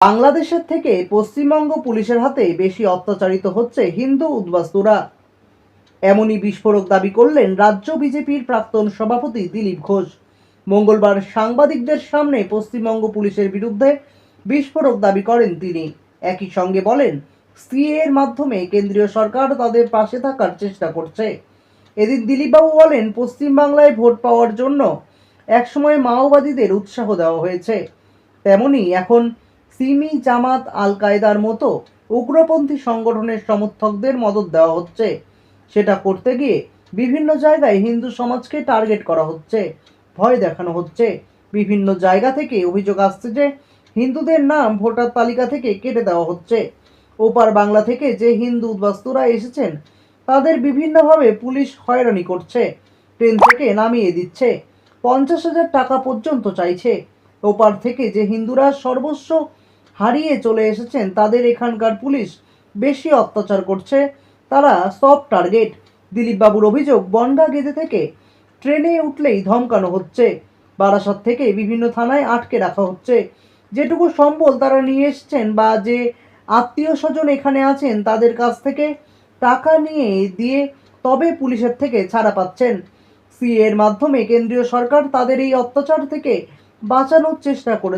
বাংলাদেশের থেকে পশ্চিমবঙ্গ পুলিশের হাতে বেশি অত্যাচারিত হচ্ছে হিন্দু উদ্বাস্তুরা। এমনই বিস্ফোরক দাবি করলেন রাজ্য বিজেপির প্রাক্তন সভাপতি দিলীপ ঘোষ। মঙ্গলবার সাংবাদিকদের সামনে পশ্চিমবঙ্গ পুলিশের বিরুদ্ধে বিস্ফোরক দাবি করেন তিনি। একই সঙ্গে বলেন, সিএ এর মাধ্যমে কেন্দ্রীয় সরকার তাদের পাশে থাকার চেষ্টা করছে। এদিন দিলীপবাবু বলেন পশ্চিমবাংলায় ভোট পাওয়ার জন্য একসময় মাওবাদীদের উৎসাহ দেওয়া হয়েছে। তেমনি এখন সিমি জামাত আল কায়দার মতো উগ্রপন্থী সংগঠনের সমর্থকদের মদত দেওয়া হচ্ছে। সেটা করতে গিয়ে বিভিন্ন জায়গায় হিন্দু সমাজকে টার্গেট করা হচ্ছে। ভয় দেখানো হচ্ছে। বিভিন্ন জায়গা থেকে অভিযোগ আসছে যে হিন্দুদের নাম ভোটার তালিকা থেকে কেটে দেওয়া হচ্ছে। ওপার বাংলা থেকে যে হিন্দু উদ্বাস্তুরা এসেছেন, তাদের বিভিন্নভাবে পুলিশ হয়রানি করছে। ট্রেন থেকে নামিয়ে দিচ্ছে। পঞ্চাশ হাজার টাকা পর্যন্ত চাইছে। ওপার থেকে যে হিন্দুরা সর্বস্ব হারিয়ে চলে এসেছেন তাদের এখানকার পুলিশ। বেশি অত্যাচার করছে তারা সব টার্গেট। দিলীপবাবুর অভিযোগ, বনগা গেদে থেকে ট্রেনে উঠলেই ধমকানো হচ্ছে। বারাসাত থেকে বিভিন্ন থানায় আটকে রাখা হচ্ছে। যেটুকু সম্বল তারা নিয়ে এসছেন বা যে আত্মীয় স্বজন এখানে আছেন তাদের কাছ থেকে টাকা নিয়ে দিয়ে তবে পুলিশের থেকে ছাড়া পাচ্ছেন। সি এর মাধ্যমে কেন্দ্রীয় সরকার তাদের এই অত্যাচার থেকে বাঁচানোর চেষ্টা করেছে।